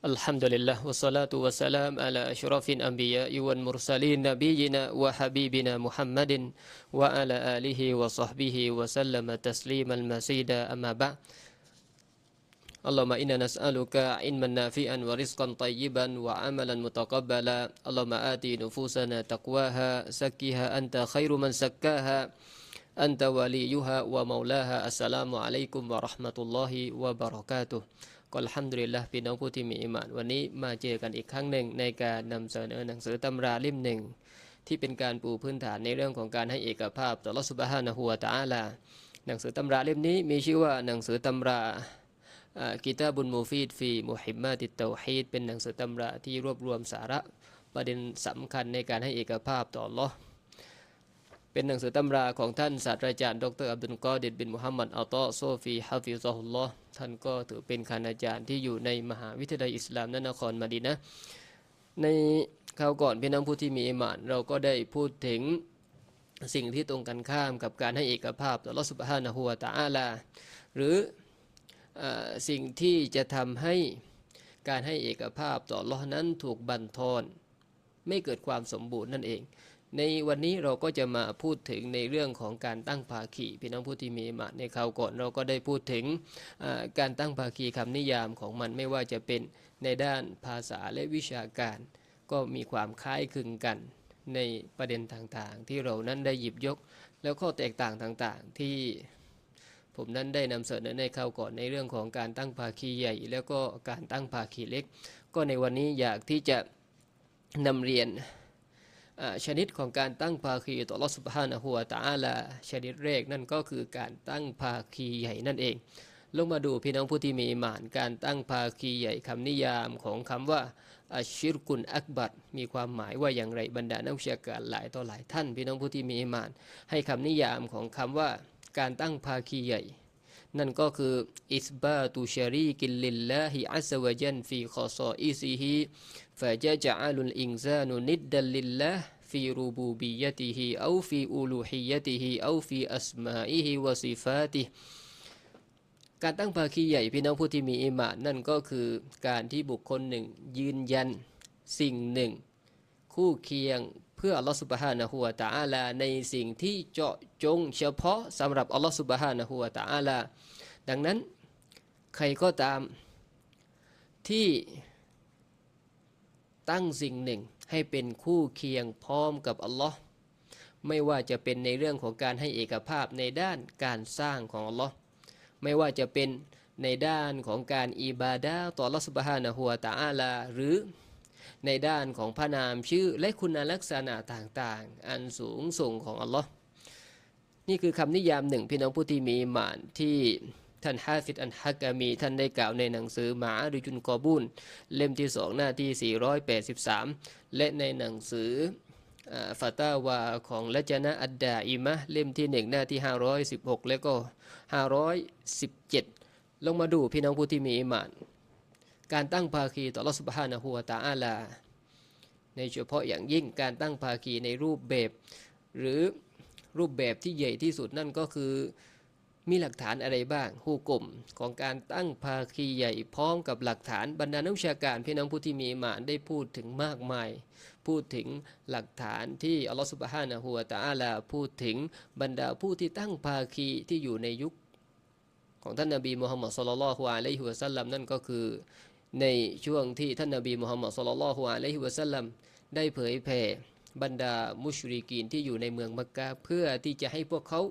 الحمد لله والصلاة والسلام على أشرف الأنبياء والمرسلين نبينا وحبيبنا محمد وعلى آله وصحبه وسلم تسليما مزيدا أما بعد اللهم إنا نسألك علما نافعا ورزقا طيبا وعملا متقبلا اللهم آت نفوسنا تقواها زكها أنت خير من زكاها أنت وليها ومولاها السلام عليكم ورحمة الله وبركاته ก็อัลฮัมดุลิลละพี่น้องผู้ที่มีอิมาน วันนี้มาเจอกันอีกครั้งหนึ่งในการนำเสนอหนังสือตำราเล่มหนึ่ง ที่เป็นการปูพื้นฐานในเรื่องของการให้เอกภาพต่อรัสุบฮานะฮัวตาอาลาหนังสือตำราเล่มนี้มีชื่อว่าหนังสือตำรากิตาบุนมูฟีดฟีมุฮิมมาติตเตาฮีดเป็นหนังสือตำราที่รวบรวมสาระประเด็นสำคัญในการให้เอกภาพต่อลอ เป็นหนังสือตำราของท่านศาสตราจารย์ ดรอับดุลกอเดดบินมุฮัมมัดอัลตอโซฟีฮาฟิซอฮุลลอฮ์ท่านก็ถือเป็นคณาจารย์ที่อยู่ในมหาวิทยาลัยอิสลามนนครมาดีนะในคราวก่อนพี่น้องผู้ที่มีอิมาน เราก็ได้พูดถึงสิ่งที่ตรงกันข้ามกับการให้เอกภาพต่อรสุบฮานะฮัวตาอาลา หรืออสิ่งที่จะทำให้การให้เอกภาพต่อลอนั้นถูกบั่นทอน ไม่เกิดความสมบูรณ์นั่นเอง ในวันนี้เราก็จะมาพูดถึงในเรื่องของการตั้งภาคีพี่น้องผู้ที่มีมาในคราวก่อนเราก็ได้พูดถึงการตั้งภาคีคำนิยามของมันไม่ว่าจะเป็นในด้านภาษาและวิชาการ ก็มีความคล้ายคลึงกันในประเด็นต่างๆ ที่เรานั้นได้หยิบยก แล้วข้อแตกต่างต่างๆ ที่ผมนั้นได้นำเสนอในคราวก่อนในเรื่องของการตั้งภาคีใหญ่ แล้วก็การตั้งภาคีเล็ก ก็ในวันนี้อยากที่จะนำเรียน ชนิดของการตั้งภาคีต่อรอสุบฮานะฮัวตาลาชนิดแรกนั่นก็คือการตั้งภาคีใหญ่นั่นเอง ลงมาดูพี่น้องผู้ที่มีหมานการตั้งภาคีใหญ่คำนิยามของคำว่าอัชิรกุนอักบัดมีความหมายว่าอย่างไรบรรดานักวิชาการหลายต่อหลายท่าน พี่น้องผู้ที่มีหมาน ให้คำนิยามของคำว่าการตั้งภาคีใหญ่ นั่นก็คืออิสบาตุชารีกิลลิลลาฮิอัสวะจันฟีขอซออิซิฮิ ฟะจะจะอาลุลอิงซานุนิดดัลลิลลาฟีรูบูบียะติฮิเอาฟีอูลูฮียะติฮิเอาฟีอัสมาอิฮิวะซิฟาติการตั้งภาคีใหญ่พี่น้องผู้ที่มีอิมานนั่นก็คือการที่บุคคลหนึ่งยืนยันสิ่งหนึ่ง คู่เคียงเพื่ออัลลอฮฺสุบฮานะฮูวาตาอาลาในสิ่งที่เจาะจงเฉพาะสำหรับอัลลอฮฺสุบฮานะฮูวาตาอาลาดังนั้นใครก็ตามที่ ตั้งสิ่งหนึ่งให้เป็นคู่เคียงพร้อมกับอัลลอฮ์ไม่ว่าจะเป็นในเรื่องของการให้เอกภาพในด้านการสร้างของอัลลอฮ์ไม่ว่าจะเป็นในด้านของการอิบาดาต่อรัสบฮานะฮัวตาอาลา หรือในด้านของพระนามชื่อและคุณลักษณะต่างๆ อันสูงส่งของอัลลอฮ์นี่คือคำนิยามหนึ่งพี่น้องผู้ที่มีหมานที่ ท่านฮาฟิดอันฮักกามี ท่านได้กล่าวในหนังสือหมาริจุนกอบุนเล่มที่สองหน้าที่ 483 และในหนังสือฟาตาวาของละจนะอัดดาอิมะเล่มที่หนึ่งหน้าที่ 516 และก็ 517 ลงมาดูพี่น้องผู้ที่มีอิมาน การตั้งภาคีต่อรัสุบฮานะฮัวตาอาลา ในเฉพาะอย่างยิ่งการตั้งภาคีในรูปแบบ หรือรูปแบบที่ใหญ่ที่สุดนั่นก็คือ มีหลักฐานอะไรบ้างหูกลมของการตั้งภาคีใหญ่พร้อมกับหลักฐานบรรดานักวิชาการพี่น้องผู้ที่มีมานได้พูดถึงมากมาย พูดถึงหลักฐานที่อัลลอฮฺสุบฮานะฮูวะตาอาลาพูดถึงบรรดาผู้ที่ตั้งภาคีที่อยู่ในยุค ของท่านนบีมุฮัมมัดสุลลัลฮุอะลัยฮิวะสัลลัมนั่นก็คือ ในช่วงที่ท่านนบีมุฮัมมัดสุลลัลฮุอะลัยฮิวะสัลลัมได้เผยแผ่บรรดามุชริกีนที่อยู่ในเมืองมักกะเพื่อที่จะให้พวกเขา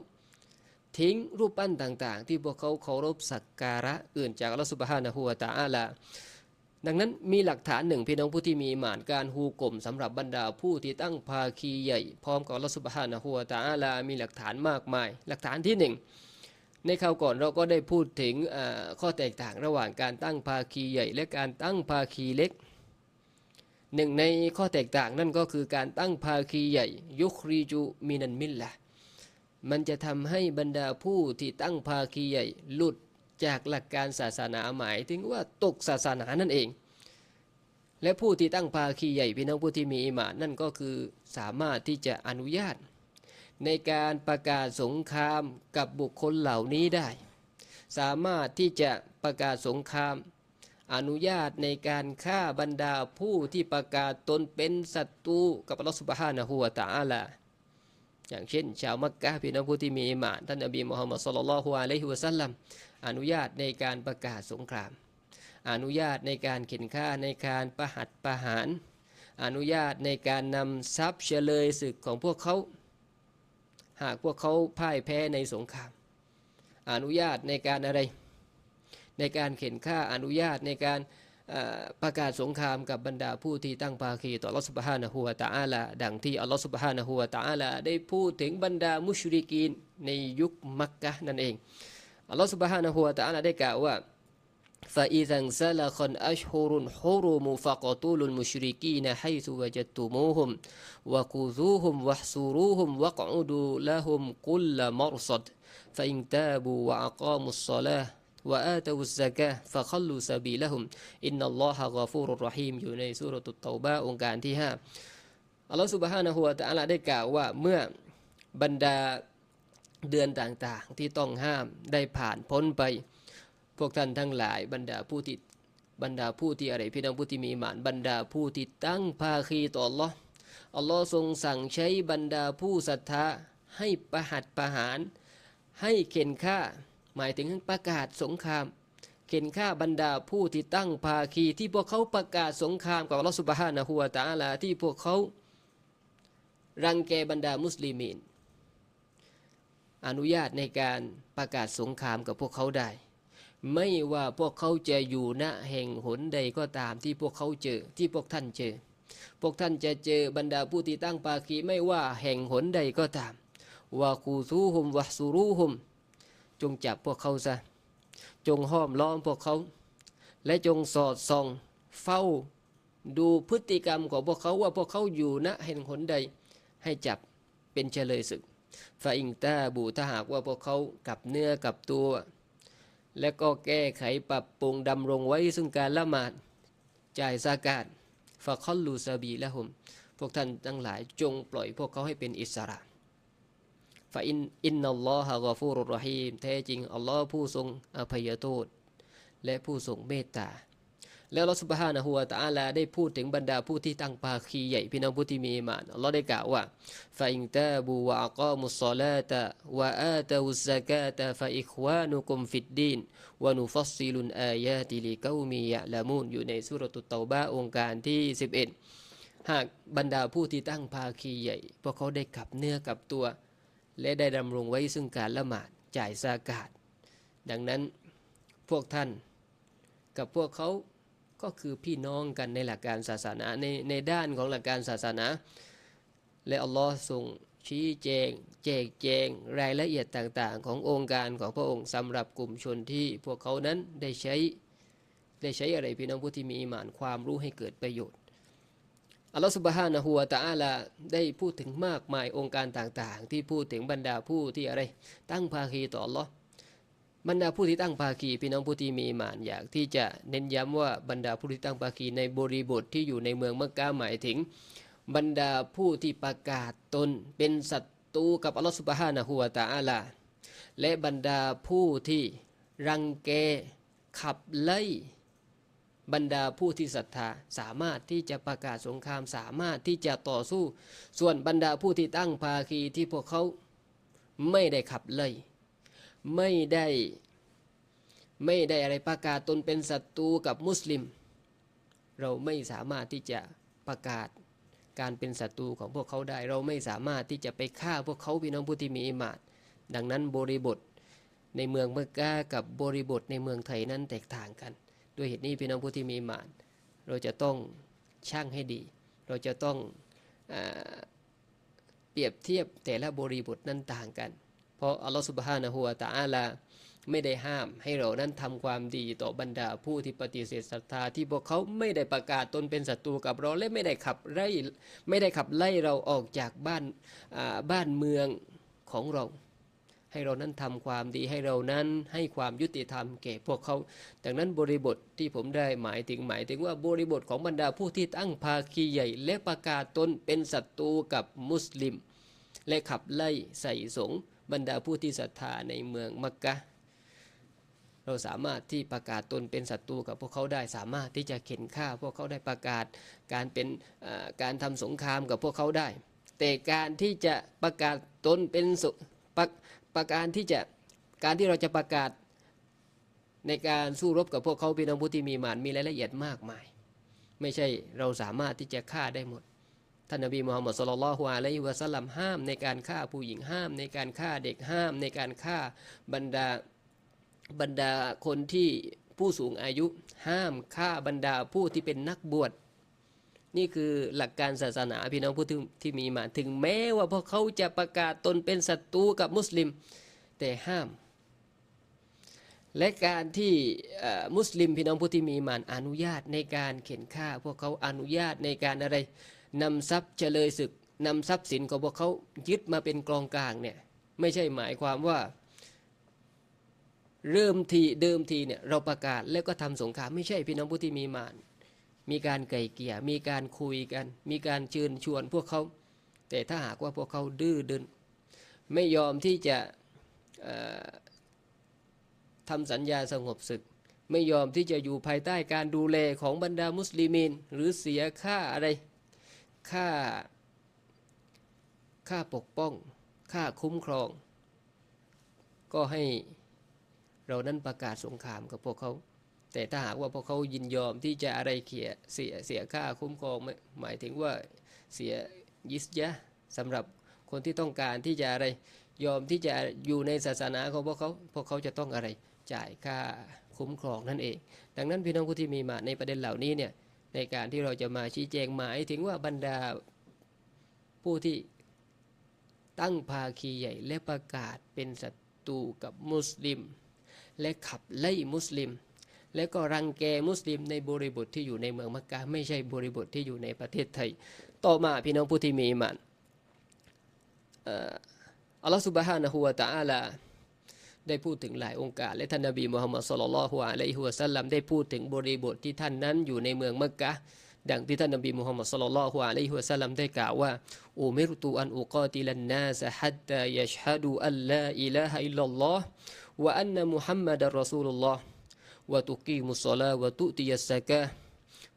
ทิ้งรูปปั้นต่างๆ ที่พวกเขาเคารพสักการะอื่นจากอัลลอฮฺสุบฮานะฮูวะตาอาลาดังนั้นมีหลักฐานหนึ่งพี่น้องผู้ที่มีหมานการฮูกลมสำหรับบรรดาผู้ที่ตั้งภาคีใหญ่ พร้อมกับอัลลอฮฺสุบฮานะฮูวะตาอาลามีหลักฐานมากมาย หลักฐานที่หนึ่งในคราวก่อนเราก็ได้พูดถึงข้อแตกต่างระหว่างการตั้งภาคีใหญ่ และการตั้งภาคีเล็กหนึ่งในข้อแตกต่างนั่นก็คือการตั้งภาคีใหญ่ ยุครีจูมินันมิลละ มันจะทำให้บรรดาผู้ที่ตั้งภาคีใหญ่หลุดจากหลักการศาสนาหมายถึงว่าตกศาสนานั่นเอง และผู้ที่ตั้งภาคีใหญ่พี่น้องผู้ที่มีอิมานั่นก็คือสามารถที่จะอนุญาต ในการประกาศสงครามกับบุคคลเหล่านี้ได้ สามารถที่จะประกาศสงคราม อนุญาตในการฆ่าบรรดาผู้ที่ประกาศตนเป็นศัตรูกับอัลลอฮฺสุบฮานะฮูวะตะอาลา อย่างเช่น ชาวมักกะพี่น้องผู้ที่มีอิมานท่านนบีมุฮัมมัดสุลลัลลอฮุอะลัยฮิวะสัลลัมอนุญาตในการประกาศสงคราม อนุญาตในการเข็นฆ่าในการประหัตประหาร อนุญาตในการนำทรัพย์เฉลยศึกของพวกเขา หากพวกเขาพ่ายแพ้ในสงคราม อนุญาตในการอะไร ในการเข็นฆ่าอนุญาตในการ ประกาศสงครามกับบรรดาผู้ที่ตั้งภาคีต่ออัลลอฮฺสุบฮานะฮูวะตะอาลาดังที่อัลลอฮฺสุบฮานะฮูวะตะอาลาได้พูดถึงบรรดามุชริกีนในยุคมักกะนั่นเองอัลลอฮฺสุบฮานะฮูวะตะอาลาได้กล่าวว่า فإذا انسلخ الأشهر الحرم فقتلوا المشركين حيث وجدتموهم وخذوهم واحصروهم واقعدوا لهم كل مرصد فإن تابوا وأقاموا الصلاة وآتوا الزكاة فخلوا سبيلهم إن الله غفور رحيم อยู่ในสุรตุตเตาบะองค์การที่5อัลลอฮฺ سبحانه และ تعالى ได้กล่าวว่าเมื่อบรรดาเดือนต่างๆ ที่ต้องห้ามได้ผ่านพ้นไป พวกท่านทั้งหลาย บรรดาผู้ที่บรรดาผู้ที่อะไรพี่น้องผู้ที่มีหมานบรรดาผู้ที่ตั้งภาคีต่อ Allah อัลลอฮ์ทรงสั่งใช้บรรดาผู้ศรัทธาให้ประหัตประหาร ให้เข็นฆ่า หมายถึงประกาศสงคราม เข็นฆ่าบรรดาผู้ที่ตั้งภาคีที่พวกเขาประกาศสงครามกับลอสุบฮานะฮูวตาลาที่พวกเขารังแกบรรดามุสลิมินอนุญาตในการประกาศสงครามกับพวกเขาได้ ไม่ว่าพวกเขาจะอยู่ณแห่งหนใดก็ตามที่พวกเขาเจอที่พวกท่านเจอ พวกท่านจะเจอบรรดาผู้ที่ตั้งภาคีไม่ว่าแห่งหนใดก็ตามว่าคูซูฮุมวะซูรูฮุม จงจับพวกเขาซะ จงห้อมล้อมพวกเขา และจงสอดส่อง เฝ้า ดูพฤติกรรมของพวกเขาว่าพวกเขาอยู่ณแห่งหนใด ให้จับเป็นเฉลยศึกฟาอิงตาบูถ้าหากว่าพวกเขากับเนื้อกับตัว และก็แก้ไขปรับปรุงดำรงไว้ซึ่งการละหมาดจ่ายซากาศฟาคอลลูซาบีและหมพวกท่านทั้งหลายจงปล่อยพวกเขาให้เป็นอิสระ ฟาอินอินนัลลอฮะกอฟูรุรฮีมแท้จริง อัลลอฮ์ผู้ทรงอภัยโทษ และผู้ทรงเมตตา แล้วลอสุบฮานะฮูวะตะอาลาได้พูดถึงบรรดาผู้ที่ตั้งภาคีใหญ่พี่น้องผู้ที่มีอิมานอัลลอฮ์ได้กล่าวว่าฟาอิงตาบูวะอักามุสซาลาตะวะอาตาอุซกาตะฟาอิควานุกุมฟิดดีนวะนุฟัสซิลุนอายาติลิกามียะละมูนอยู่ในสุรตุตเตาบะองค์การที่ 11 หากบรรดาผู้ที่ตั้งภาคีใหญ่พวกเขาได้กลับเนื้อกับตัว และได้ดำรงไว้ซึ่งการละหมาดจ่ายซากาศดังนั้นพวกท่านกับพวกเขาก็คือพี่น้องกันในหลักการศาสนาในในด้านของหลักการศาสนา และอัลลอฮ์ทรงชี้แจงแจกแจงรายละเอียดต่างๆ ขององค์การของพระองค์สำหรับกลุ่มชนที่พวกเขานั้นได้ใช้ได้ใช้อะไรพี่น้องผู้ที่มีอิมานความรู้ให้เกิดประโยชน์ อัลลอฮฺสุบฮานะฮูวะตะอาลาได้พูดถึงมากมายองค์การต่างๆ ที่พูดถึงบรรดาผู้ที่อะไร ตั้งภาคีต่ออัลลอฮ์บรรดาผู้ที่ตั้งภาคีพี่น้องผู้ที่มีมานอยากที่จะเน้นย้ำว่าบรรดาผู้ที่ตั้งภาคีในบริบทที่อยู่ในเมืองมักกะหมายถึง บรรดาผู้ที่ประกาศตนเป็นศัตรูกับอัลลอฮฺสุบฮานะฮูวะตะอาลาและบรรดาผู้ที่รังแกขับไล่ บรรดาผู้ที่ศรัทธาสามารถที่จะประกาศสงครามสามารถที่จะต่อสู้ ส่วนบรรดาผู้ที่ตั้งภาคีที่พวกเขาไม่ได้ขับไล่ไม่ได้ไม่ได้อะไรประกาศตนเป็นศัตรูกับมุสลิม เราไม่สามารถที่จะประกาศการเป็นศัตรูของพวกเขาได้ เราไม่สามารถที่จะไปฆ่าพวกเขาพี่น้องผู้ที่มีอิมานดังนั้นบริบทในเมืองเมกากับบริบทในเมืองไทยนั้นแตกต่างกัน ด้วยเหตุนี้พี่น้องผู้ที่มีมาน เราจะต้องช่างให้ดี เราจะต้องอเปรียบเทียบแต่ละบริบทนั้นต่างกัน เพราะอัลลอฮฺสุบฮานะฮูวาตาอาลาไม่ได้ห้ามให้เรานั้นทำความดีต่อบรรดาผู้ที่ปฏิเสธศรัทธาที่พวกเขาไม่ได้ประกาศตนเป็นศัตรูกับเราและไม่ได้ขับไล่ไม่ได้ขับไล่เราออกจากบ้านบ้านเมืองของเรา ให้เรานั้นทำความดีให้เรานั้นให้ความยุติธรรมแก่พวกเขาดังนั้นบริบทที่ผมได้หมายถึงหมายถึงว่าบริบทของบรรดาผู้ที่ตั้งภาคีใหญ่ และประกาศตนเป็นศัตรูกับมุสลิม และขับไล่ใส่สงบรรดาผู้ที่ศรัทธาในเมืองมักกะเราสามารถที่ประกาศตนเป็นศัตรูกับพวกเขาได้สามารถที่จะเข็นฆ่าพวกเขาได้ประกาศการเป็นการทำสงครามกับพวกเขาได้ แต่การที่จะประกาศตนเป็นสุประ ประการที่จะการที่เราจะประกาศในการสู้รบกับพวกเขาพี่น้องผู้ที่มีหมานมีรายละเอียดมากมาย ไม่ใช่เราสามารถที่จะฆ่าได้หมดท่านนบีมูฮัมมัดสุลลัลฮุอะลัยฮิวะสัลลัมห้ามในการฆ่าผู้หญิงห้าม ในการฆ่าเด็กห้าม ในการฆ่าบรรดาบรรดาคนที่ผู้สูงอายุ ห้ามฆ่าบรรดาผู้ที่เป็นนักบวช นี่คือหลักการศาสนาพี่น้องผู้ที่มีมาถึงแม้ว่าพวกเขาจะประกาศตนเป็นศัตรูกับมุสลิม แต่ห้าม และการที่มุสลิมพี่น้องผู้ที่มีมานอนุญาตในการเข็นฆ่า พวกเขาอนุญาตในการอะไรนำทรัพย์เฉลยศึกนำทรัพย์สินของพวกเขายึดมาเป็นกองกลางเนี่ยไม่ใช่หมายความว่า เริ่มทีเดิมทีเนี่ยเราประกาศแล้วก็ทำสงครามไม่ใช่พี่น้องผู้ที่มีมาน มีการไก่เกี่ยมีการคุยกัน มีการเชิญชวนพวกเขา แต่ถ้าหากว่าพวกเขาดื้อดึงไม่ยอมที่จะทำสัญญาสงบศึก ไม่ยอมที่จะอยู่ภายใต้การดูแลของบรรดามุสลิมิน หรือเสียค่าอะไร ค่า ค่าปกป้อง ค่าคุ้มครอง ก็ให้เรานั้นประกาศสงครามกับพวกเขา แต่ถ้าหากว่าพวกเขายินยอมที่จะอะไรเขียเสียเสียค่าคุ้มครองหมายถึงว่าเสียยิสยะสำหรับคนที่ต้องการที่จะอะไรยอมที่จะอยู่ในศาสนาของพวกเขาพวกเขาจะต้องอะไรจ่ายค่าคุ้มครองนั่นเอง ดังนั้นพี่น้องผู้ที่มีมาในประเด็นเหล่านี้เนี่ยในการที่เราจะมาชี้แจงหมายถึงว่าบรรดาผู้ที่ตั้งภาคีใหญ่และประกาศเป็นศัตรูกับมุสลิม และขับไล่มุสลิม และก็รังแกมุสลิมในบริบทที่อยู่ในเมืองมักกะไม่ใช่บริบทที่อยู่ในประเทศไทย ต่อมาพี่น้องผู้ที่มีมันอัลลอฮฺสุบฮานะฮูวะตะอาลาได้พูดถึงหลายองค์การและท่านนบีมุฮัมมัดสุลลัลฮุอะลัยฮิวะสัลลัมได้พูดถึงบริบทที่ท่านนั้นอยู่ในเมืองมักกะดังที่ท่านนบีมุฮัมมัดสุลลัลฮุอะลัยฮิวะสัลลัมได้กล่าวว่าอุมิรตุอันอุกาติลันนาสฮัตตายัชฮดุอัลลาอิลาฮะอิลลัลลอฮ์วะอันนะมุฮัมมัดรอซูลุลลอฮ์ วะตุกีมุสลาวะตุติยัสซะกะ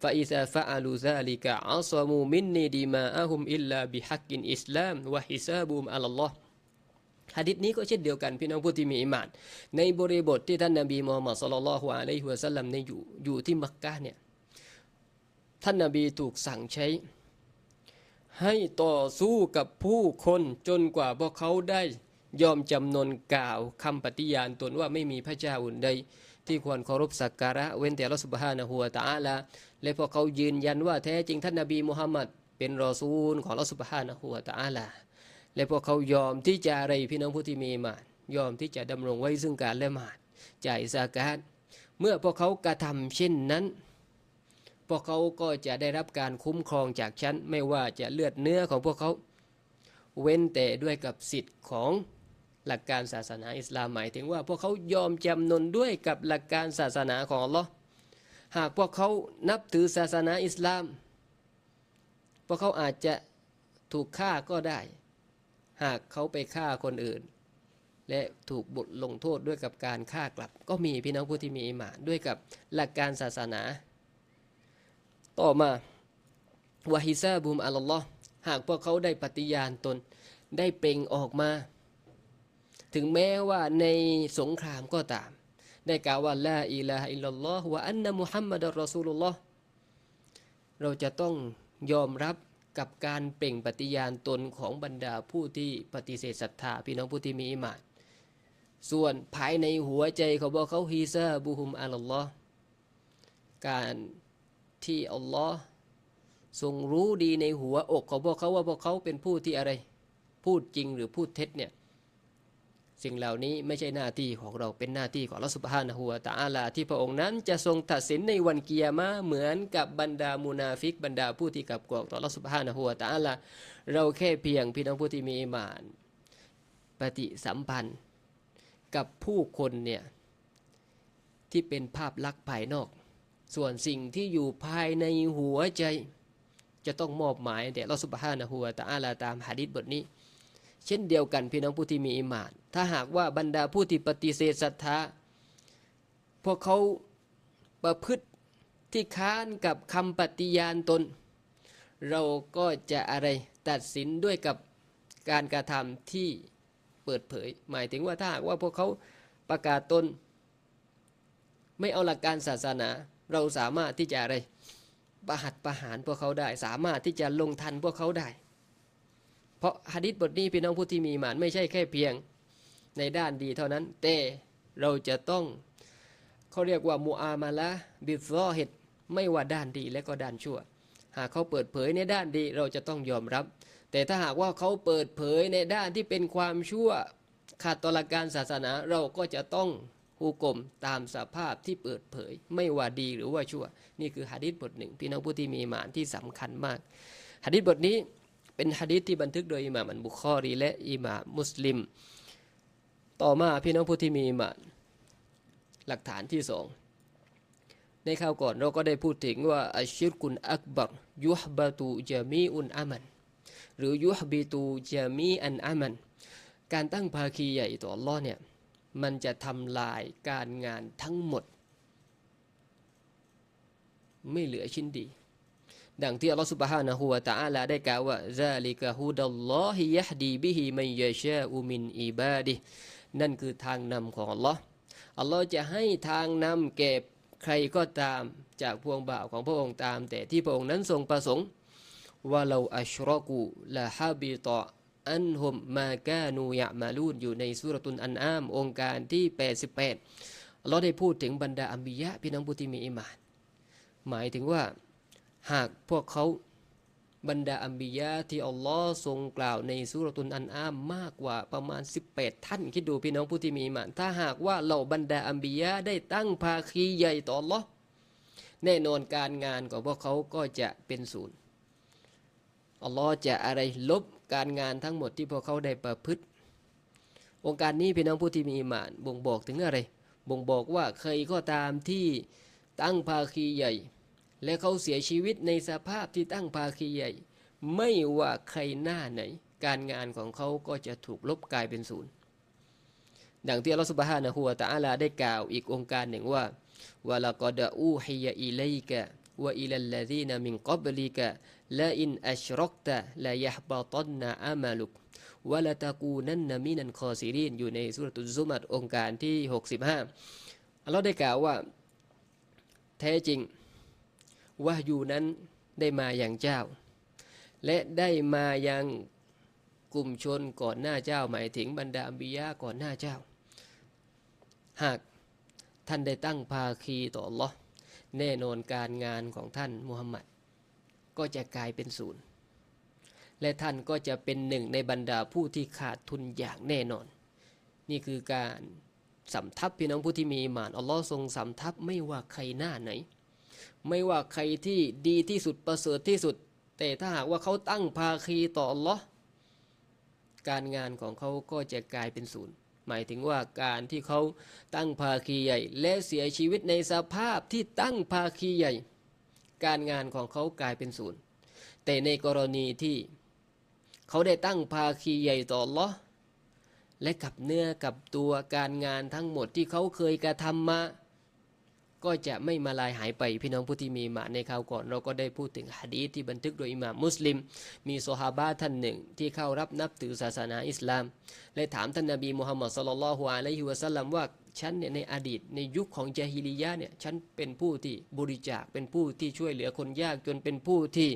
فإذا فعلوا ذلك عصموا مني دماءهم إلا بحق الإسلام وحسابهم على الله ฮะดิษนี้ก็เช่นเดียวกันพี่น้องผู้ที่มีอิมานในบริบทที่ท่านนบีมูฮัมมัดสุลลัลฮุอะลัยฮิวะสัลลัมในอยู่อยู่ที่มักกะเนี่ยท่านนบีถูกสั่งใช้ ให้ต่อสู้กับผู้คนจนกว่าพวกเขาได้ยอมจำนนกล่าวคำปฏิญาณตนว่าไม่มีพระเจ้าอื่นใด ที่ควรเคารพสักการะเว้นแต่ละสุบฮานะฮัวตาละและพวกเขายืนยันว่าแท้จริงท่านนบีมุฮัมมัดเป็นรอซูลของละสุบฮานะฮัวตาละและพวกเขายอมที่จะอะไรพี่น้องผู้ที่มีมายอมที่จะดำรงไว้ซึ่งการละหมาดจ่ายสากาศเมื่อพวกเขากระทำเช่นนั้น พวกเขาก็จะได้รับการคุ้มครองจากฉัน ไม่ว่าจะเลือดเนื้อของพวกเขา เว้นแต่ด้วยกับสิทธิ์ของ หลักการศาสนาอิสลามหมายถึงว่า พวกเขายอมจำนนด้วยกับหลักการศาสนาของอัลลอฮ์หากพวกเขานับถือศาสนาอิสลาม พวกเขาอาจจะถูกฆ่าก็ได้ หากเขาไปฆ่าคนอื่น และถูกบทลงโทษด้วยกับการฆ่ากลับ ก็มีพี่น้องผู้ที่มีอิมานด้วยกับหลักการศาสนา ต่อมาวะฮิซาบุมอัลลอฮ์หากพวกเขาได้ปฏิญาณตนได้เปล่งออกมา ถึงแม้ว่าในสงครามก็ตาม ได้กล่าวว่าละอิลาฮอิลลัลลอฮ์วะอันนะมุฮัมมัดรอซูลุลลอฮ์เราจะต้องยอมรับกับการเปล่งปฏิญาณตนของบรรดาผู้ที่ปฏิเสธศรัทธาพี่น้องผู้ที่มีอิมาน ส่วนภายในหัวใจเขาบอกเขาฮีซาบูฮุมอัลลอฮ์การที่อัลลอฮ์ทรงรู้ดีในหัวอกของพวกเขาว่าพวกเขาเป็นผู้ที่อะไร พูดจริงหรือพูดเท็จเนี่ย สิ่งเหล่านี้ไม่ใช่หน้าที่ของเราเป็นหน้าที่ของลอสุภานะหัวตาอาลาที่พระองค์นั้นจะทรงตัดสินในวันเกียร์มาเหมือนกับบรรดามูนาฟิกบรรดาผู้ที่กับกอกต่อลอสุภานะหัวตาอาลาเราแค่เพียงพี่น้องผู้ที่มีมาน ปฏิสัมพันธ์กับผู้คนเนี่ยที่เป็นภาพลักษณ์ภายนอก ส่วนสิ่งที่อยู่ภายในหัวใจ จะต้องมอบหมายแด่ลอสุภานะหัวตาอาลาตามหะดิษบทนี้ เช่นเดียวกันพี่น้องผู้ที่มีอิมาน ถ้าหากว่าบรรดาผู้ที่ปฏิเสธศรัทธาพวกเขาประพฤติที่ค้านกับคำปฏิญาณตน เราก็จะอะไรตัดสินด้วยกับการกระทำที่เปิดเผย หมายถึงว่าถ้าหากว่าพวกเขาประกาศตน ไม่เอาหลักการศาสนา เราสามารถที่จะอะไรประหัตประหารพวกเขาได้ สามารถที่จะลงทันพวกเขาได้ เพราะฮะดิษบทนี้พี่น้องผู้ที่มีหมานไม่ใช่แค่เพียงในด้านดีเท่านั้น แต่เราจะต้องเขาเรียกว่ามูอามาละบิฟอเฮตไม่ว่าด้านดีและก็ด้านชั่ว หากเขาเปิดเผยในด้านดีเราจะต้องยอมรับ แต่ถ้าหากว่าเขาเปิดเผยในด้านที่เป็นความชั่วขาดต่อหลัการศาสนาเราก็จะต้องหูกลมตามสภาพที่เปิดเผย ไม่ว่าดีหรือว่าชั่ว นี่คือฮะดิษบทหนึ่งพี่น้องผู้ที่มีหมานที่สำคัญมากฮะดิษบทนี้ เป็นฮะดิษที่บันทึกโดยอิหม่ามอันบุคอรี และอิหม่ามมุสลิม ต่อมาพี่น้องผู้ที่มีหมานหลักฐานที่สองในข้าวก่อนเราก็ได้พูดถึงว่าอัชชิรกุนอักบัรยุฮบะตูจามีอุนอามัน หรือยุฮบิตูจามีอันอามัน การตั้งภาคีใหญ่ต่ออัลลอฮ์เนี่ยมันจะทำลายการงานทั้งหมด ไม่เหลือชิ้นดี ดังที่อัลลอฮฺสุบฮานะฮูวะตะอาลาได้กล่าวว่าซาลิกะฮุดัลลอฮิยะฮดีบิฮิมัยยะชาอุมินอิบาดินั่นคือทางนำของอัลลอฮ์อัลลอฮ์จะให้ทางนำแก่ใครก็ตามจากพวงบ่าวของพระองค์ตาม แต่ที่พระองค์นั้นทรงประสงค์ว่าเราอัชรอกุลาฮาบิตออันฮมมากานูยะมาลูนอยู่ในสุรตุนอันอาม องค์การที่ 88 เราได้พูดถึงบรรดาอัมบิยะพี่น้องบุติมีอิมาน หมายถึงว่า หากพวกเขาบรรดาอัมบิยะที่อัลลอฮ์ทรงกล่าวในสุรตุนอันอามมากกว่าประมาณ 18 ท่าน คิดดูพี่น้องผู้ที่มีมาน ถ้าหากว่าเหล่าบรรดาอัมบิยะได้ตั้งภาคีใหญ่ต่ออัลลอฮ์แน่นอนการงานของพวกเขาก็จะเป็นศูนย์อัลลอฮ์จะอะไรลบการงานทั้งหมดที่พวกเขาได้ประพฤติ องค์การนี้พี่น้องผู้ที่มีมานบ่งบอกถึงอะไร บ่งบอกว่าใครก็ตามที่ตั้งภาคีใหญ่ และเขาเสียชีวิตในสภาพที่ตั้งภาคีใหญ่ ไม่ว่าใครหน้าไหน การงานของเขาก็จะถูกลบกลายเป็นศูนย์ดังที่อัลลอฮฺสุบฮานะฮูวะตะอาลาได้กล่าวอีกองค์การหนึ่งว่าวะลากอดอูฮิยะอิลัยกะวะอิลัลลซีนมินกับลิกะละอินอัชรักตะละยะบะตันนะอามาลุกวะละตะกูนันนมินันคอซิรินอยู่ในสุรตุซุมัดองค์การที่ 65อัลลอฮ์ได้กล่าวว่า แท้จริง วะยูนั้นได้มาอย่างเจ้า และได้มายังกลุ่มชนก่อนหน้าเจ้าหมายถึงบรรดาอัมบิยะก่อนหน้าเจ้า หากท่านได้ตั้งภาคีต่อ Allah แน่นอนการงานของท่านมุฮัมมัดก็จะกลายเป็นศูนย์ และท่านก็จะเป็นหนึ่งในบรรดาผู้ที่ขาดทุนอย่างแน่นอน นี่คือการสำทับพี่น้องผู้ที่มีอิมานอัลลอฮ์ทรงสำทับไม่ว่าใครหน้าไหน ไม่ว่าใครที่ดีที่สุดประเสริฐที่สุด แต่ถ้าหากว่าเขาตั้งภาคีต่ออัลลอฮ์การงานของเขาก็จะกลายเป็นศูนย์ หมายถึงว่าการที่เขาตั้งภาคีใหญ่ และเสียชีวิตในสภาพที่ตั้งภาคีใหญ่ การงานของเขากลายเป็นศูนย์ แต่ในกรณีที่เขาได้ตั้งภาคีใหญ่ต่อลอและกับเนื้อกับตัวการงานทั้งหมดที่เขาเคยกระทำมา ก็จะไม่มาลายหายไปพี่น้องผู้ที่มีมาในคราวก่อนเราก็ได้พูดถึงฮะดีที่บันทึกโดยอิหม่ามมุสลิม มีโซฮาบะท่านหนึ่ง ที่เข้ารับนับถือศาสนาอิสลามและถามท่านนบีมุฮัมมัดสุลลัลฮุอะลัยฮิวะสัลลัมว่าฉันเนี่ยในอดีตในยุคของจาฮิลียะเนี่ยฉันเป็นผู้ที่บริจาคเป็นผู้ที่ช่วยเหลือคนยากจนเป็นผู้ที่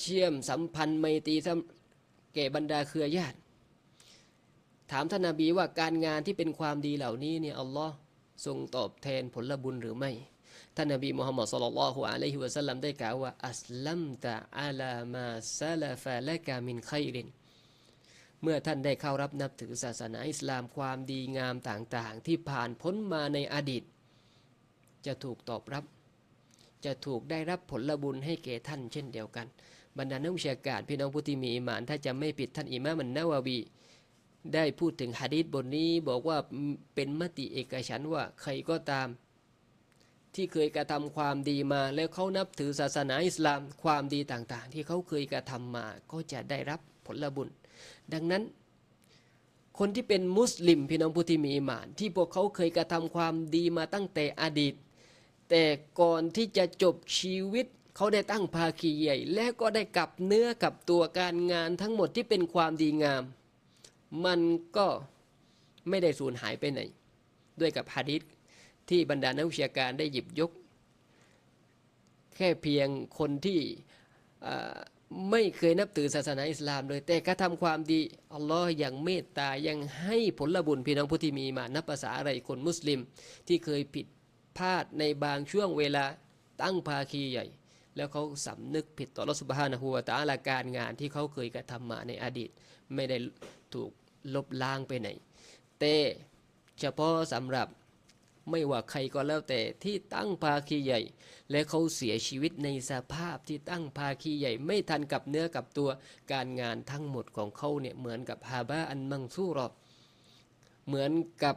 เชื่อมสัมพันธ์ไมตรีแก่บรรดาเครือญาติ ถามท่านนาบีว่าการงานที่เป็นความดีเหล่านี้เนี่ยอัลลอฮ์ ทรงตอบแทนผลบุญหรือไม่ ท่านนบีมุฮัมมัดสุลลัลฮุอะลัยฮิวะสัลลัมได้กล่าวว่า อัสลัมตะอาลามาซาลาฟะละกามินไคริน เมื่อท่านได้เข้ารับนับถือศาสนาอิสลามความดีงามต่างๆ ที่ผ่านพ้นมาในอดีต จะถูกตอบรับ จะถูกได้รับผลบุญให้แก่ท่านเช่นเดียวกัน บรรดานักวิชาการพี่น้องผู้ที่มีอิมาน ถ้าจะไม่ผิดท่านอิมามมันนาวบี ได้พูดถึงฮะดีษบทนี้บอกว่าเป็นมติเอกฉันว่าใครก็ตาม ที่เคยกระทำความดีมา แล้วเขานับถือศาสนาอิสลามความดีต่างๆ ที่เขาเคยกระทำมา ก็จะได้รับผลบุญ ดังนั้น คนที่เป็นมุสลิมพี่น้องผู้ที่มีอิมาน ที่พวกเขาเคยกระทำความดีมาตั้งแต่อดีต แต่ก่อนที่จะจบชีวิตเขาได้ตั้งภาคีใหญ่ และก็ได้กลับเนื้อกับตัวการงานทั้งหมดที่เป็นความดีงาม มันก็ไม่ได้สูญหายไปไหน ด้วยกับฮะดิษที่บรรดานักวิชาการได้หยิบยก แค่เพียงคนที่ไม่เคยนับถือศาสนาอิสลามเลย แต่กระทำความดี อัลลอฮ์ยังเมตตายังให้ผลบุญพี่น้องผู้ที่มีมานับภาษาอะไรคนมุสลิม ที่เคยผิดพลาดในบางช่วงเวลาตั้งภาคีใหญ่ แล้วเขาสำนึกผิดต่อรัสุบฮานะฮูวตาลาการงานที่เขาเคยกระทำมาในอดีต ไม่ได้ถูก ลบล้างไปไหน แต่เฉพาะสำหรับไม่ว่าใครก็แล้วแต่ที่ตั้งภาคีใหญ่ และเขาเสียชีวิตในสภาพที่ตั้งภาคีใหญ่ ไม่ทันกับเนื้อกับตัวการงานทั้งหมดของเขาเนี่ยเหมือนกับฮาบาอันมังซูรอเหมือนกับ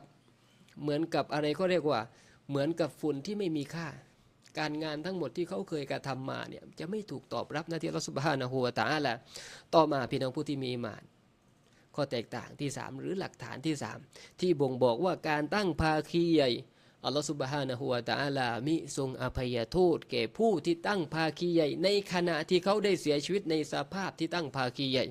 เหมือนกับอะไรก็เรียกว่า เหมือนกับฝุ่นที่ไม่มีค่า การงานทั้งหมดที่เขาเคยกระทำมาเนี่ยจะไม่ถูกตอบรับนะที่รัสบฮานะฮูวตาละต่อมาพี่น้องผู้ที่มีมาน ข้อแตกต่างที่ 3 หรือหลักฐานที่ 3 ที่บ่งบอกว่าการตั้งภาคีใหญ่อัลลอฮฺสุบฮานะฮูวาตาลามิทรงอภัยโทษแก่ผู้ที่ตั้งภาคีใหญ่ ในขณะที่เขาได้เสียชีวิตในสภาพที่ตั้งภาคีใหญ่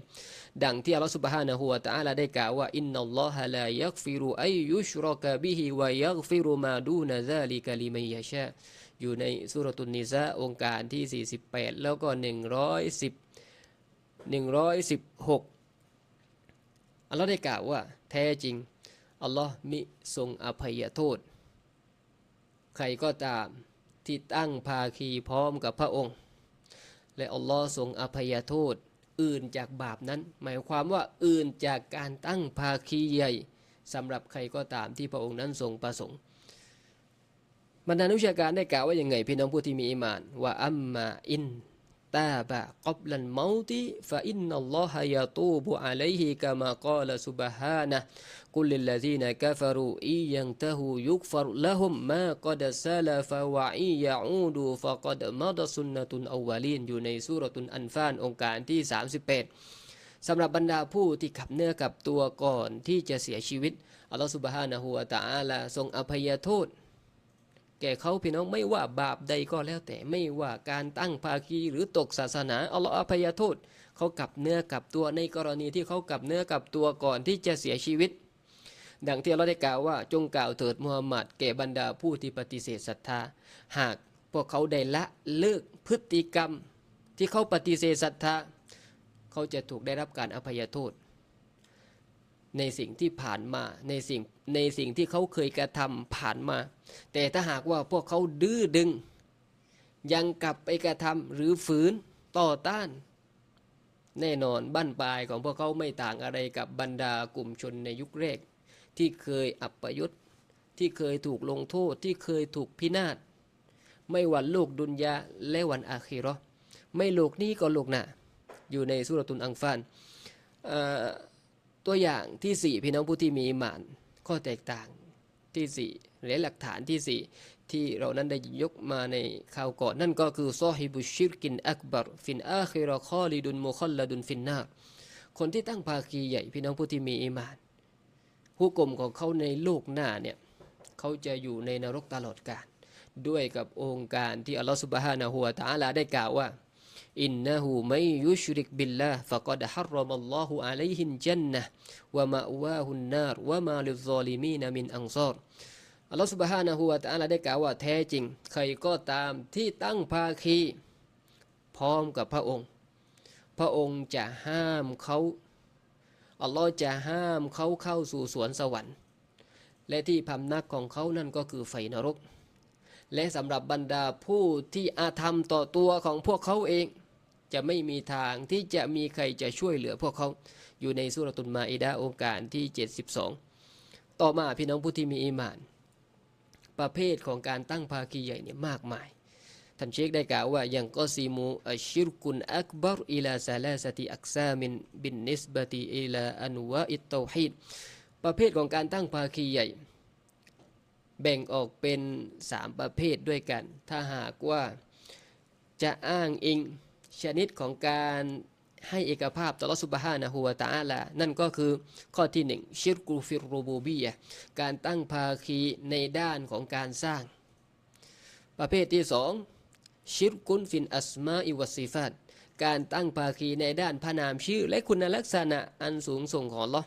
ดังที่อัลลอฮฺสุบฮานะฮูวาตาลาได้กล่าวว่าอินนัลลอฮะลายักฟิรุอัยยุชรกะบิฮิวะยักฟิรุมาดูนะซาลิกะลิมัยยะชาอยู่ในสุรตุนนิซาองค์การที่ 48 แล้วก็ 110 116 อัลลอฮ์ได้กล่าวว่าแท้จริง อัลลอฮ์มิทรงอภัยโทษ ใครก็ตามที่ตั้งภาคีพร้อมกับพระองค์ และอัลลอฮ์ทรงอภัยโทษ อื่นจากบาปนั้น หมายความว่าอื่นจากการตั้งภาคีใหญ่สำหรับใครก็ตามที่พระองค์นั้นทรงประสงค์บรรดานุชาการได้กล่าวว่าอย่างไงพี่น้องผู้ที่มีอิมาน ว่าอัมมาอิน ตาบะกับลันเมาติฟะอินนัลลอฮะยาตูบุอะลัยฮิกามากาลซุบฮานะกุลิลลซีนกฟารูอียังตะฮูยุกฟรละฮุมมากดซาลาฟะวะอียะอูดูฟะกดมาดสุนนะตุนอวาลีนอยู่ในสุรตุนอันฟานองค์การที่ 38สำหรับบรรดาผู้ที่ขับเนื้อกับตัวก่อนที่จะเสียชีวิตอัลลอฮฺสุบฮานะฮูวะตะอาลาทรงอภัยโทษ แก่เขาพี่น้องไม่ว่าบาปใดก็แล้วแต่ไม่ว่าการตั้งภาคีหรือตกศาสนาอัลลอฮฺอภัยโทษเขากลับเนื้อกลับตัวในกรณีที่เขากลับเนื้อกลับตัวก่อนที่จะเสียชีวิต ดังที่เราได้กล่าวว่าจงกล่าวเถิดมุฮัมหมัดแก่บรรดาผู้ที่ปฏิเสธศรัทธา หากพวกเขาได้ละเลิกพฤติกรรมที่เขาปฏิเสธศรัทธา เขาจะถูกได้รับการอภัยโทษ ในสิ่งที่ผ่านมาในสิ่งในสิ่งที่เขาเคยกระทำผ่านมา แต่ถ้าหากว่าพวกเขาดื้อดึง ยังกลับไปกระทำหรือฝืนต่อต้าน แน่นอนบั้นปลายของพวกเขาไม่ต่างอะไรกับบรรดากลุ่มชนในยุคแรก ที่เคยอับประยุกที่เคยถูกลงโทษที่เคยถูกพินาศไม่วันโลกดุนยาและวันอาคีรอไม่โลกนี้ก็โลกหน้าอยู่ในสุรตุนอังฟาน ตัวอย่างที่ 4 พี่น้องผู้ที่มีหมานข้อแตกต่างที่4และหลักฐานที่ 4 ที่เรานั้นได้ยกมาในข่าวก่อน นั่นก็คือซอฮิบุชิรกินอักบารฟินอาคิรอคอลิดุนมุคอลลดุนฟินนาคนที่ตั้งภาคีใหญ่พี่น้องผู้ที่มีอิมาน ผู้กลมของเขาในโลกหน้าเนี่ยเขาจะอยู่ในนรกตลอดกาลด้วยกับองค์การที่อัลลอฮฺสุบฮานะฮูวะตาลาได้กล่าวว่า อินนะฮูไม่ยุชริกบิลลาฟะกดฮารรมัลลอฮุอะลัยฮินจันนะวะมะวาฮุนนารวะมาลิซอลิมีนมินอังซอรอัลลอฮฺ سبحانه และ تعالى ได้กล่าวว่าแท้จริง ใครก็ตามที่ตั้งภาคี พร้อมกับพระองค์ พระองค์จะห้ามเขาอัลลอฮ์จะห้ามเขาเข้าสู่สวนสวรรค์ และที่พำนักของเขานั่นก็คือไฟนรก และสำหรับบรรดาผู้ที่อาธรรมต่อตัวของพวกเขาเอง จะไม่มีทางที่จะมีใครจะช่วยเหลือพวกเขา อยู่ในสุรตุนมาอิดาองค์การที่ 72 ต่อมาพี่น้องผู้ที่มีอีมาน ประเภทของการตั้งภาคีใหญ่เนี่ยมากมาย ท่านเชคได้กล่าวว่าอย่างก็ซีมูอัชิรกุนอักบารอิลาซาลาสติอักซามินบินนิสบติอิลาอันวะอิตโตฮิดประเภทของการตั้งภาคีใหญ่ แบ่งออกเป็นสามประเภทด้วยกัน ถ้าหากว่าจะอ้างอิง ชนิดของการให้เอกภาพต่อรัสุบฮานะฮูวาตาลานั่นก็คือข้อที่หนึ่งชิรกูฟิรรูบูบียการตั้งภาคีในด้านของการสร้าง ประเภทที่สองชิรกุนฟินอัสมาอิวัสิฟัตการตั้งภาคีในด้านพระนามชื่อ และคุณลักษณะอันสูงส่งของลอ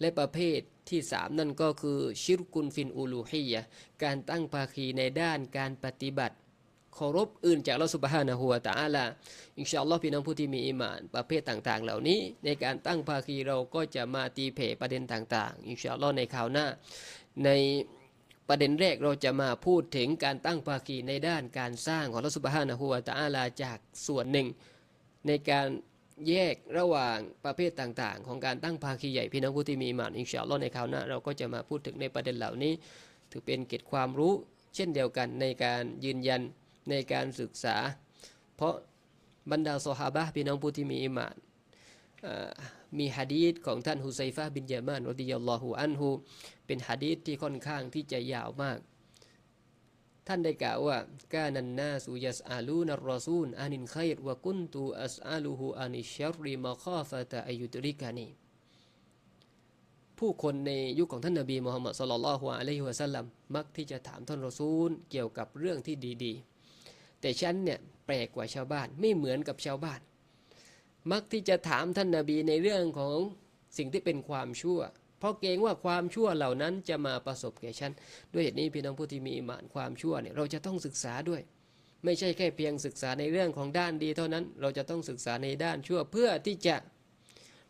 และประเภทที่สามนั่นก็คือ ชิรกุนฟินอูลูฮียการตั้งภาคีในด้านการปฏิบัติ เคารพอื่นจากเราสุบฮานะฮัวตาอาลาอินชาอัลลอฮ์พี่น้องผู้ที่มีอิมาน ประเภทต่างๆ เหล่านี้ ในการตั้งภาคีเราก็จะมาตีเผประเด็นต่าง ๆ อินชาอัลลอฮ์ในคราวหน้า ในประเด็นแรกเราจะมาพูดถึงการตั้งภาคีในด้านการสร้างของเราสุบฮานะฮัวตาอาลาจากส่วนหนึ่ง ในการแยกระหว่างประเภทต่างๆ ของการตั้งภาคีใหญ่พี่น้องผู้ที่มีอิมานอินชาอัลลอฮ์ในคราวหน้า เราก็จะมาพูดถึงในประเด็นเหล่านี้ ถือเป็นเกตความรู้ เช่นเดียวกันในการยืนยัน ในการศึกษา เพราะบรรดาโซฮาบะพี่น้องผู้ที่มีอิมานมีฮะดีษของท่านฮุไซฟะบินยามานรดิยัลลอฮุอันฮูเป็นฮะดีษที่ค่อนข้างที่จะยาวมาก ท่านได้กล่าวว่ากานันนาสุยัสอาลูนัรรอซูลอานินไครวะกุนตูอัสอาลูฮูอานิชริมาคาฟะตะอายุตริกานีผู้คนในยุคของท่านนบีมุฮัมมัดสุลลัลลอฮุอะลัยฮิวะสัลลัมมักที่จะถามท่านรอซูลเกี่ยวกับเรื่องที่ดี ๆ แต่ฉันเนี่ยแปลกกว่าชาวบ้านไม่เหมือนกับชาวบ้าน มักที่จะถามท่านนาบีในเรื่องของสิ่งที่เป็นความชั่ว เพราะเกรงว่าความชั่วเหล่านั้นจะมาประสบแก่ฉันด้วยเหตุนี้พี่น้องผู้ที่มีอิมานความชั่วเนี่ยเราจะต้องศึกษาด้วย ไม่ใช่แค่เพียงศึกษาในเรื่องของด้านดีเท่านั้น เราจะต้องศึกษาในด้านชั่วเพื่อที่จะ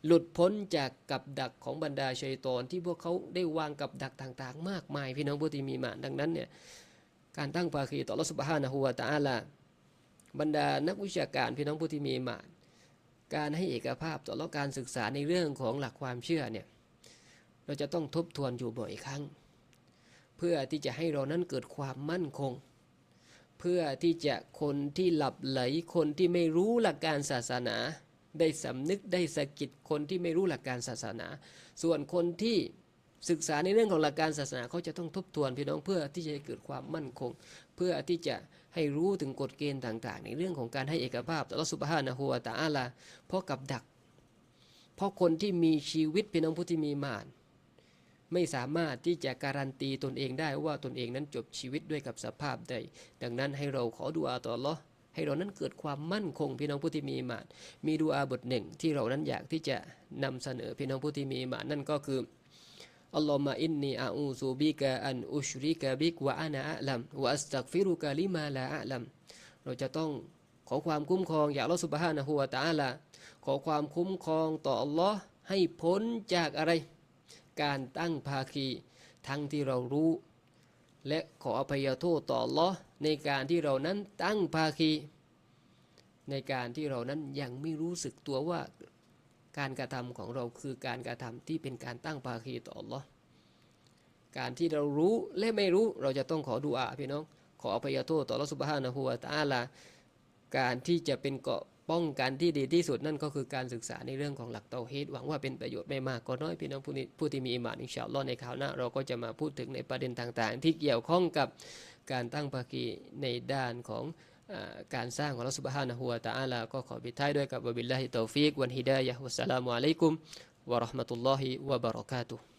หลุดพ้นจากกับดักของบรรดาชัยตอนที่พวกเขาได้วางกับดักต่างๆ มากมาย พี่น้องผู้ที่มีมานดังนั้นเนี่ย การตั้งภาคีต่อรัสุบฮานะฮูวตาตาลาบรรดานักวิชาการพี่น้องผู้ที่มีมานการให้เอกภาพต่อแล้วการศึกษาในเรื่องของหลักความเชื่อเนี่ยเราจะต้องทบทวนอยู่บ่อยครั้ง เพื่อที่จะให้เรานั้นเกิดความมั่นคง เพื่อที่จะคนที่หลับไหลคนที่ไม่รู้หลักการศาสนา ได้สำนึกได้สะกิดคนที่ไม่รู้หลักการศาสนา ส่วนคนที่ ศึกษาในเรื่องของหลักการศาสนาเขาจะต้องทบทวนพี่น้องเพื่อที่จะเกิดความมั่นคง เพื่อที่จะให้รู้ถึงกฎเกณฑ์ต่างๆ ในเรื่องของการให้เอกภาพต่อสุบฮานะฮูวาตาอาลาเพราะกับดัก เพราะคนที่มีชีวิตพี่น้องผู้ที่มีมานไม่สามารถที่จะการันตีตนเองได้ว่าตนเองนั้นจบชีวิตด้วยกับสภาพใด ดังนั้นให้เราขอดูอาต่อลอให้เรานั้นเกิดความมั่นคงพี่น้องผู้ที่มีมานมีดูอาบทหนึ่งที่เรานั้นอยากที่จะนำเสนอพี่น้องผู้ที่มีมานนั่นก็คือ อัลลอฮฺมะอินนีอาอูซูบิกะอันอุชริกะบิกวะอานะอัลัมวะอัสตักฟิรุกะลิมาลาอัลัมเราจะต้องขอความคุ้มครองจากอัลลอฮฺสุบฮานะฮูวะตาลาขอความคุ้มครองต่ออัลลอฮ์ให้พ้นจากอะไร การตั้งภาคีทั้งที่เรารู้ และขออภัยโทษต่ออัลลอฮ์ในการที่เรานั้นตั้งภาคี ในการที่เรานั้นยังไม่รู้สึกตัวว่า การกระทำของเราคือการกระทำที่เป็นการตั้งภาคีต่อ Allah การที่เรารู้และไม่รู้เราจะต้องขอดุอาพี่น้อง ขออภัยโทษต่อ Allah Subhanahu ฮ a Taala การที่จะเป็นเกาะป้องกันที่ดีที่สุดนั่นก็คือการศึกษาในเรื่องของหลักเตาฮีดหวังว่าเป็นประโยชน์ไม่มากก็น้อยพี่น้องผู้ผู้ที่มีอิมานอินชาอัลลอฮ์ในคราวหน้า เราก็จะมาพูดถึงในประเด็นต่างๆ ที่เกี่ยวข้องกับการตั้งภาคีในด้านของ การสร้างของเราสุบฮานะฮูวะตะอาลาก็ขอปิดท้ายด้วยกับวบิลลาฮิตอฟิกวันฮิดายะฮ์วัสสลามุอะลัยกุมวะราะห์มะตุลลอฮิวะบะเราะกาตุฮ์